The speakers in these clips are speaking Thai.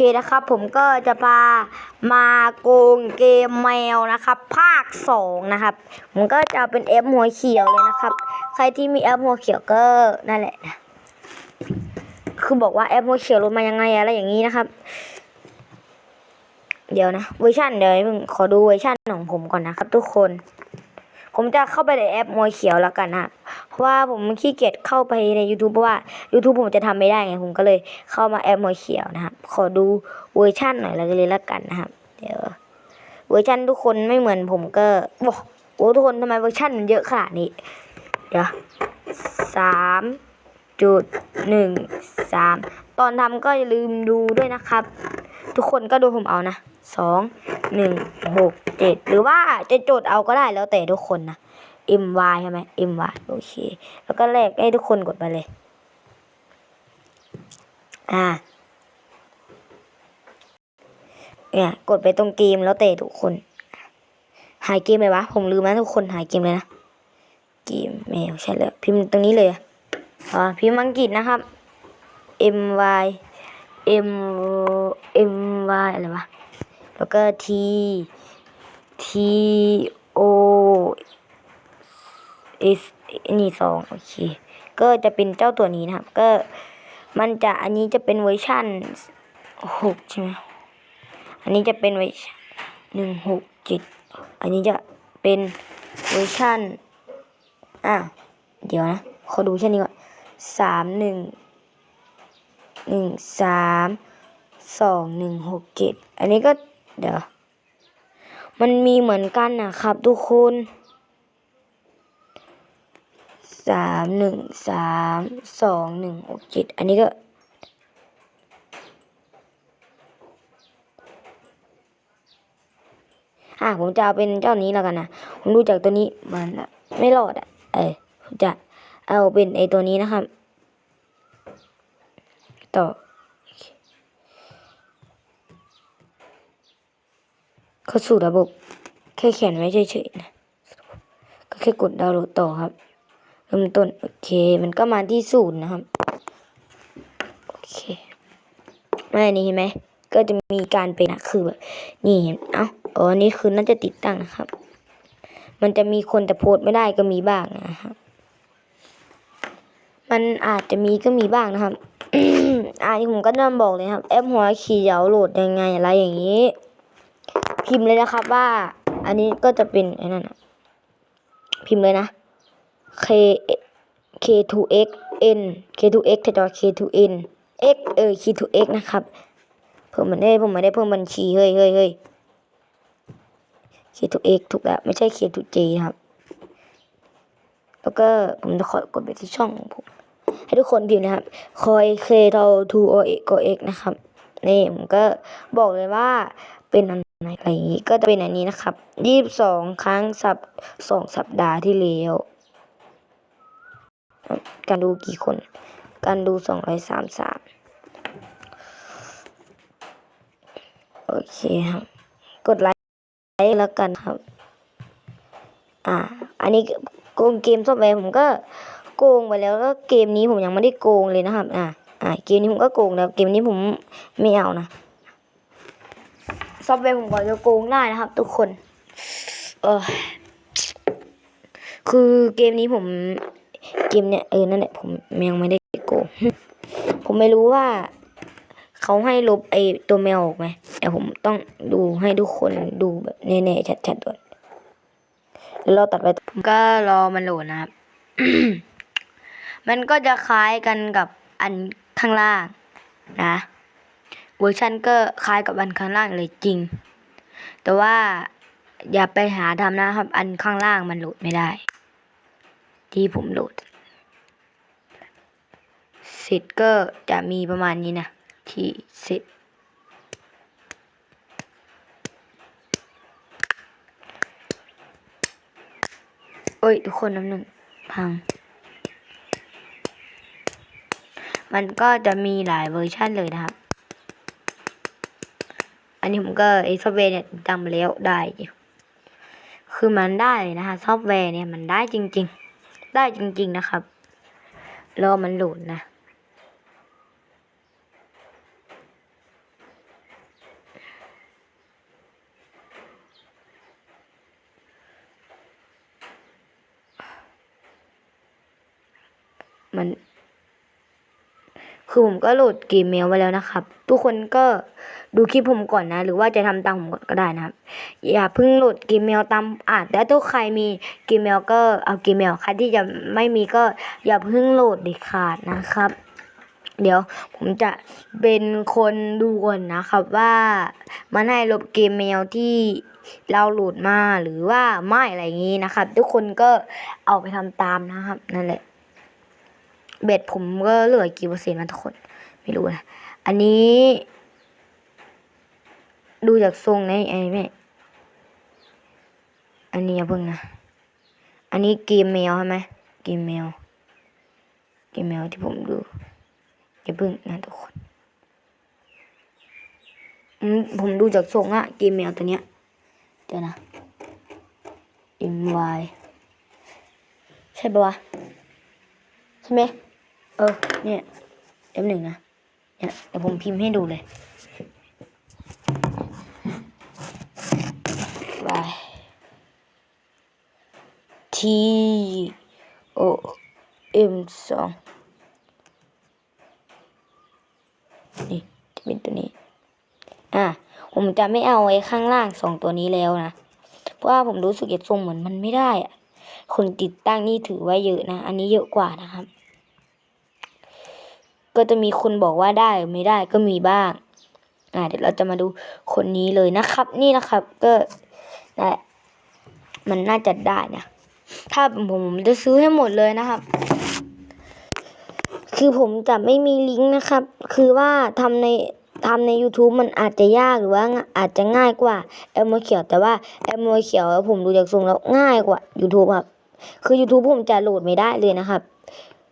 คนะครับ ผมก็จะพามาโกงเกมแมวนะครับ ภาคสองนะครับผมก็จะเป็นแอปหัวเขียวเลยนะครับ ใครที่มีแอปหัวเขียวก็นั่นแหละนะคือบอกว่าแอปหัวเขียวลดมายังไงอะไรอย่างนี้นะครับ เดี๋ยวนะเวอร์ชันเดี๋ยวขอดูเวอร์ชันของผมก่อนนะครับ ทุกคน ผมจะเข้าไปในแอปมวยเขียวแล้วกันนะเพราะว่าผมขี้เกียจเข้าไปใน YouTube เพราะว่า YouTube ผมจะทำไม่ได้ไงผมก็เลยเข้ามาแอปมวยเขียวนะครับ ขอดูเวอร์ชันหน่อยเลยแล้วกันนะครับเดี๋ยวเวอร์ชันทุกคนไม่เหมือนผมก็บอกโอ้ทุกคนทำไมเวอร์ชันมันเยอะขนาดนี้ เดี๋ยวสามจุดหนึ่งสามตอนทำก็อย่าลืมดูด้วยนะครับ ทุกคนก็ดูผมเอานะสอง หนึ่งหกเจ็ดหรือว่าจะจดเอาก็ได้แล้วแต่ทุกคนนะ M Y ใช่ไหม M Y โอเค แล้วก็แลกให้ทุกคนกดไปเลย อ่าเนี่ยกดไปตรงเกมแล้วแต่ทุกคน หายเกมเลยวะ ผมลืมนะทุกคนหายเกมเลยนะ เกมแมวใช่แล้วพิมพ์ตรงนี้เลยอะอ๋อพิมพ์อังกฤษนะครับ M Y M M Y อะไรวะ แล้วก็ T T O S นี่สองโอเค ก็จะเป็นเจ้าตัวนี้นะครับ ก็มันจะอันนี้จะเป็นเวอร์ชันหกใช่ไหมอันนี้จะเป็นเวอร์ชันหนึ่งหกเจ็ดอันนี้จะเป็นเวอร์ชันอะเดี๋ยวนะขอดูแค่นี้ก่อนสามหนึ่งหนึ่งสามสองหนึ่งหกเจ็ดอันนี้ก็ เดี๋ยว มันมีเหมือนกันนะครับ ทุกคนสามหนึ่งสามสองหนึ่งหกเจ็ดอันนี้ก็อะผมจะเอาเป็นเจ้านี้แล้วกันนะผมดูจากตัวนี้มันไม่รอดอะ เออผมจะเอาเป็นไอตัวนี้นะครับ ต่อ เข้าสู่ระบบ แค่เขียนไว้เฉยๆนะก็แค่กดดาวน์โหลดต่อครับเริ่มต้นโอเคมันก็มาที่ศูนย์นะครับโอเคไม่นี่เห็นไหมก็จะมีการเป็นนะคือแบบนี่เห็นเอ้าอ๋อนี่คือน่าจะติดตั้งนะครับ มันจะมีคนแต่โพสไม่ได้ก็มีบ้างนะครับมันอาจจะมีก็มีบ้างนะครับ อ่านี่ผมก็นำบอกเลยครับ แอปหัวขีเยวโหลดยังไงอะไรอย่างนี้ พิมพ์เลยนะครับว่า อันนี้ก็จะเป็นไอ้นั่นะพิมพ์เลยนะ k k to x n k to x ถ้าจะ k to n x เออ k to x นะครับเพิ่มมันได้ผมไม่ได้เพิ่มบัญชีเฮ้ยเฮ้ยเฮ้ย k to x ถูกแล้วไม่ใช่ k to j ครับ แล้วก็ผมจะขอกดไปที่ช่องของผมให้ทุกคนพิมพ์นะครับ คอย k เท่า to x ก็ x นะครับนี่ผมก็บอกเลยว่า เป็นอันไหนอะไรอย่างนี้ก็จะเป็นอันนี้นะครับยี่สิบสองครั้งสัปสองสัปดาห์ที่แล้วการดูกี่คน การดูสองร้อยสามสามโอเคครับ กดไลค์แล้วกันครับ อ่า อันนี้โกงเกมซอฟต์แวร์ผมก็โกงไปแล้วก็เกมนี้ผมยังไม่ได้โกงเลยนะครับ อ่า อ่า เกมนี้ผมก็โกงแล้ว เกมนี้ผมไม่เอานะ ซอฟต์แวร์ผมก็จะโกงได้นะครับ ทุกคน เออคือเกมนี้ผม เกมเนี่ยเออนั่นแหละผมยังไม่ได้โกง ผมไม่รู้ว่า เขาให้ลบไอตัวแมวออกไหมแต่ผมต้องดูให้ทุกคนดูแบบแน่ๆชัดๆก่อนแล้วเราตัดไปผมก็รอมันโหลดนะครับ มันก็จะคล้ายกันกับอันข้างล่างนะ เวอร์ชันก็คล้ายกับอันข้างล่างเลยจริง แต่ว่าอย่าไปหาทำนะครับ อันข้างล่างมันโหลดไม่ได้ ที่ผมโหลดเสร็จก็จะมีประมาณนี้นะ ที่เสร็จโอ้ย ทุกคนน้ำหนึ่งพัง มันก็จะมีหลายเวอร์ชันเลยนะครับ อันนี้ผมก็ไอซอฟต์แวร์เนี่ยจำแล้วได้ คือมันได้นะคะซอฟต์แวร์เนี่ยมันได้จริง ๆ ได้จริง ๆนะครับรอมันโหลดนะมัน คือผมก็โหลดเกมเมลไว้แล้วนะครับ ทุกคนก็ดูคลิปผมก่อนนะ หรือว่าจะทำตามผมก่อนก็ได้นะครับ อย่าเพิ่งโหลดเกมเมลตามอ่านแล้วถ้าใครมีเกมเมลก็เอาเกมเมลใครที่จะไม่มีก็อย่าเพิ่งโหลดเด็ดขาดนะครับ เดี๋ยวผมจะเป็นคนดูก่อนนะครับว่ามันให้ลบเกมเมลที่เราโหลดมาหรือว่าไม่อะไรอย่างนี้นะครับ ทุกคนก็เอาไปทำตามนะครับนั่นแหละ เบ็ดผมก็เหลือกี่เปอร์เซ็นต์นะทุกคน ไม่รู้นะ อันนี้ ดูจากทรงในไอ้แม่อันนี้อย่าเพิ่งนะ อันนี้เกมแมวใช่ไหมเกมแมว เกมแมวที่ผมดูอย่าเพิ่งนะทุกคนอืมผมดูจากทรงอะเกมแมวตัวเนี้ย เดี๋ยวนะ MY ใช่ปะวะ ใช่ไหม เออ เนี่ยเอ็มหนึ่งนะ เนี่ยเดี๋ยวผมพิมพ์ให้ดูเลย Y T O M สองนี่จะเป็นตัวนี้ อะ ผมจะไม่เอาไอ้ข้างล่างสองตัวนี้แล้วนะ เพราะว่าผมรู้สึกเก็บทรงเหมือนมันไม่ได้อะคนติดตั้งนี่ถือว่าเยอะนะ อันนี้เยอะกว่านะครับ ก็จะมีคนบอกว่าได้หรือไม่ได้ก็มีบ้าง อ่าเดี๋ยวเราจะมาดูคนนี้เลยนะครับ นี่นะครับก็ได้มันน่าจะได้นะ ถ้าผมผมจะซื้อให้หมดเลยนะครับ คือผมจะไม่มีลิงก์นะครับ คือว่าทำในทำใน YouTube มันอาจจะยากหรือว่าอาจจะง่ายกว่าแอมโมเขียวแต่ว่าแอมโมเขียวผมดูจากทรงแล้วง่ายกว่า YouTube ครับ คือ YouTube ผมจะโหลดไม่ได้เลยนะครับ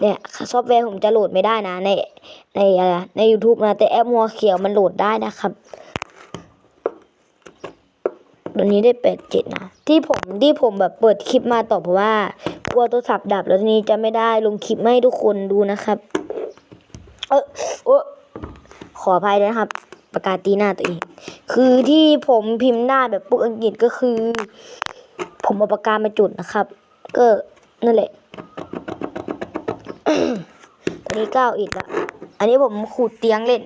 เนี่ยซอฟต์แวร์ผมจะโหลดไม่ได้นะ ในในอะไรใน YouTube นะ แต่แอปมัวเขียวมันโหลดได้นะครับตัวนี้ได้แปดเจ็ดนะ ที่ผมที่ผมแบบเปิดคลิปมาต่อเพราะว่ากลัวโทรศัพท์ดับแล้วทีนี้จะไม่ได้ลงคลิปมาให้ทุกคนดูนะครับ เออโอ้ขออภัยด้วยนะครับ ประกาศตีหน้าตัวเอง คือที่ผมพิมพ์ได้แบบปุ๊กอังกฤษก็คือ ผมเอาปากกามาจุดนะครับ ก็นั่นแหละ อนนี้เก้าอีกละอันนี้ผมขูดเตียงเล่น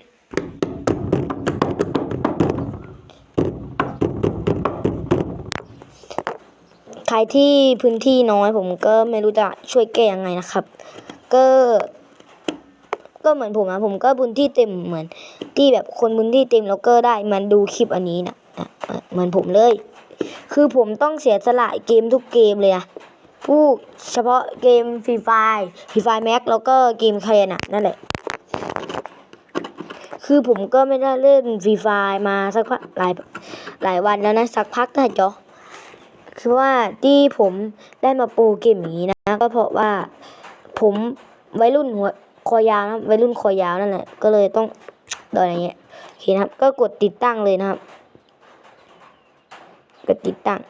ใครที่พื้นที่น้อยผมก็ไม่รู้จะช่วยแก้ยังไงนะครับ ก็ ก็เหมือนผมนะผมก็พื้นที่เต็มเหมือน ที่แบบคนพื้นที่เต็มแล้วก็ได้มันดูคลิปอันนี้นะนะเหมือนผมเลย คือผมต้องเสียสละเกมทุกเกมเลยอะ ผู้เฉพาะเกมฟรีไฟฟรีไฟแม็กแล้วก็เกมแคนอะนั่นแหละ คือผมก็ไม่ได้เล่นฟรีไฟมาสักพักหลายหลายวันแล้วนะ สักพักนะจ๊อคือว่าที่ผมได้มาปูเกมอย่างนี้นะ ก็เพราะว่าผมวัยรุ่นหัวคอยาวนะวัยรุ่นคอยาวนั่นแหละ ก็เลยต้องโดนอย่างเงี้ยโอเคนะครับ ก็กดติดตั้งเลยนะครับ กดติดตั้ง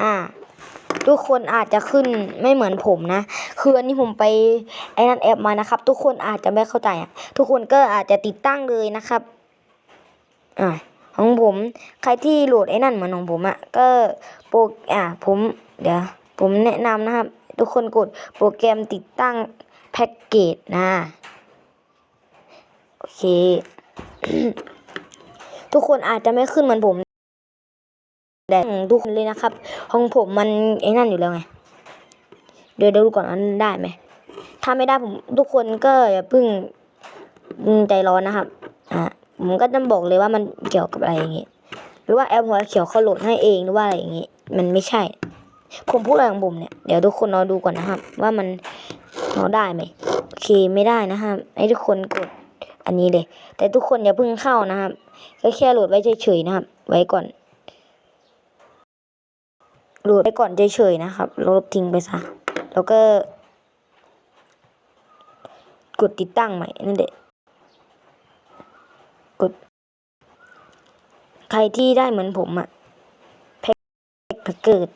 อ่า ทุกคนอาจจะขึ้นไม่เหมือนผมนะ คืออันนี้ผมไปไอ้นั่นแอปมานะครับ ทุกคนอาจจะไม่เข้าใจ ทุกคนก็อาจจะติดตั้งเลยนะครับ อ่าของผม ใครที่โหลดไอ้นั่นเหมือนของผมอะก็โปรอ่าผมเดี๋ยวผมแนะนำนะครับ ทุกคนกดโปรแกรมติดตั้งแพ็กเกจนะโอเค ทุกคนอาจจะไม่ขึ้นเหมือนผม แต่ของทุกคนเลยนะครับ ของผมมันไอ้นั่นอยู่แล้วไง เดี๋ยวเดี๋ยวดูก่อนอันได้ไหม ถ้าไม่ได้ผมทุกคนก็อย่าพิ่งใจร้อนนะครับ อ่าผมก็ต้องบอกเลยว่ามันเกี่ยวกับอะไรอย่างงี้หรือว่าแอปหัวเขียวเขาโหลดให้เองหรือว่าอะไรอย่างงี้มันไม่ใช่ ผมพูดอะไรของผมเนี่ย เดี๋ยวทุกคนรอดูก่อนนะครับ ว่ามันเราได้ไหมโอเคไม่ได้นะครับให้ทุกคนกดอันนี้เลย แต่ทุกคนอย่าเพิ่งเข้านะครับก็แค่โหลดไว้เฉยๆนะครับ ไว้ก่อน โหลดไปก่อนเฉยๆนะครับลบทิ้งไปซะ แล้วก็ กดติดตั้งใหม่นั่นเด็กด ใครที่ได้เหมือนผมอะแพ็กแพ็กเกิด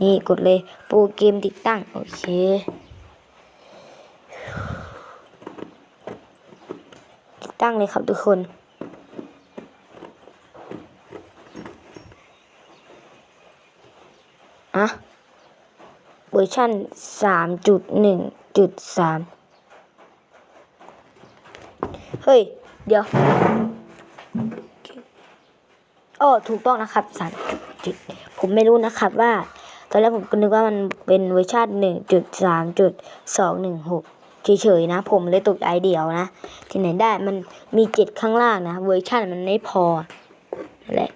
นี่กดเลยโปรเกมติดตั้ง โอเคติดตั้งเลยครับทุกคน อะเวอร์ชันสามจุดหนึ่งจุดสามเฮ้ย เดี๋ยวอ๋อถูกต้องนะครับสามจุดผมไม่รู้นะครับว่า ตอนแรกผมก็นึกว่ามันเป็นเวอร์ชันหนึ่งจุดสามจุดสองหนึ่งหกเฉยๆนะ ผมเลยตกใจเดียวนะ ที่ไหนได้มันมีเจ็ดข้างล่างนะ เวอร์ชันมันไม่พอแหละ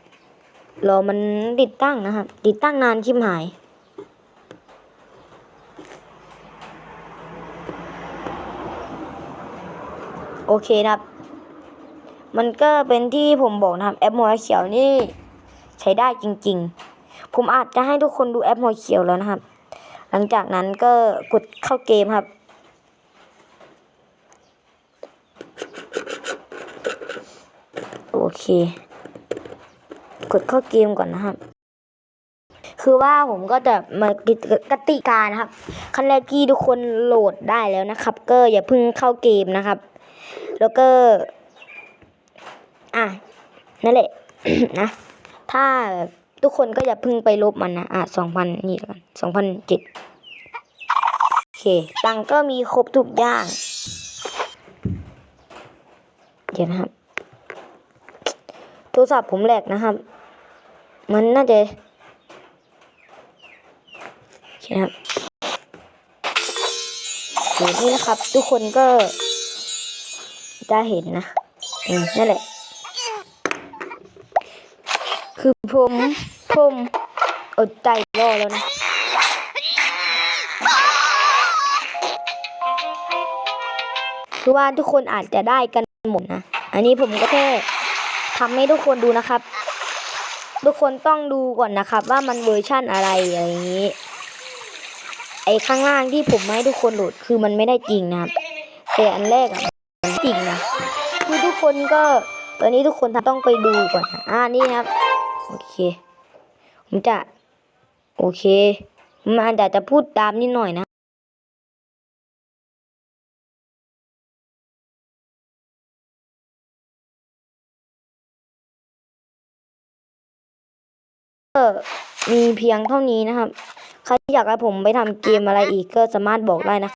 รอมันติดตั้งนะครับ ติดตั้งนานชิบหาย โอเคนะครับ มันก็เป็นที่ผมบอกนะครับแอปหัวเขียวนี่ใช้ได้จริง ๆ ผมอาจจะให้ทุกคนดูแอปหัวเขียวแล้วนะครับ หลังจากนั้นก็กดเข้าเกมครับ โอเค กดเข้าเกมก่อนนะครับคือว่าผมก็จะมากติกานะครับ ขั้นแรกที่ทุกคนโหลดได้แล้วนะครับ ก็อย่าเพิ่งเข้าเกมนะครับ แล้วก็ อะ นั่นแหละ นะ ถ้าแบบทุกคนก็อย่าพิ่งไปลบมันนะ อะสองพันนี่ล้วกันสองพันเจ็ดโอเค ตังก็มีครบทุกอย่าง เดี๋ยวนะครับ โทรศัพท์ผมแหลกนะครับ มันน่าจะโอเคนะครับเดี๋ยวนี่นะครับ ทุกคนก็ จะเห็นนะอืมนั่นแหละ คือผมผมอดใจรอแล้วนะคือว่าทุกคนอาจจะได้กันหมดนะ อันนี้ผมก็แค่ทำให้ทุกคนดูนะครับ ทุกคนต้องดูก่อนนะครับ ว่ามันเวอร์ชั่นอะไรอะไรอย่างนี้ ไอ้ข้างล่างที่ผมให้ทุกคนโหลดคือมันไม่ได้จริงนะครับแต่อันแรกอะ จริงนะคือทุกคนก็ตอนนี้ทุกคนต้องไปดูก่อนนะอ่านี่ครับโอเคผมจะโอเคมอาจจะจะพูดตามนิดหน่อยนะก็มีเพียงเท่านี้นะครับ ใครอยากให้ผมไปทำเกมอะไรอีกก็สามารถบอกได้นะครับ